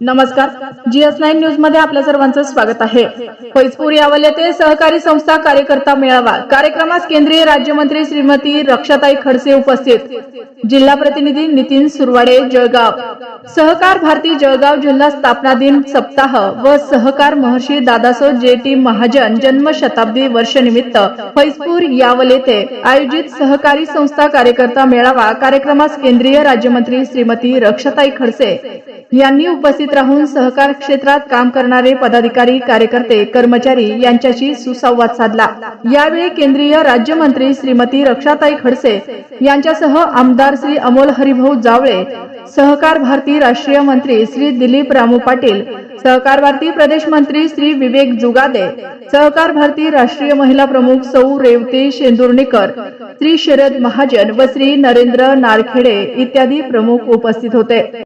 नमस्कार. GS nine न्यूजमध्ये आपल्या सर्वांचं स्वागत आहे. फैजपूर यावल येथे सहकारी संस्था कार्यकर्ता मेळावा कार्यक्रमास केंद्रीय राज्यमंत्री श्रीमती रक्षाताई खडसे उपस्थित. जिल्हा प्रतिनिधी नितीन सुरवाडे जळगाव. सहकार भारती जळगाव जिल्हा स्थापना दिन सप्ताह व सहकार महर्षी दादासो जे टी महाजन जन्म शताब्दी वर्षनिमित्त फैजपूर यावल येथे आयोजित सहकारी संस्था कार्यकर्ता मेळावा कार्यक्रमास केंद्रीय राज्यमंत्री श्रीमती रक्षताई खडसे यांनी उपस्थित राहून सहकार क्षेत्रात काम करणारे पदाधिकारी कार्यकर्ते कर्मचारी यांच्याशी सुसंवाद साधला. यावेळी केंद्रीय राज्यमंत्री श्रीमती रक्षाताई खडसे यांच्यासह आमदार श्री अमोल हरिभाऊ जावळे सहकार भारती राष्ट्रीय मंत्री श्री दिलीप रामू पाटील सहकार भारती प्रदेश मंत्री श्री विवेक जुगादे सहकार भारती राष्ट्रीय महिला प्रमुख सौ रेवती शेंदुर्णीकर श्री शरद महाजन व श्री नरेंद्र नारखेडे इत्यादी प्रमुख उपस्थित होते.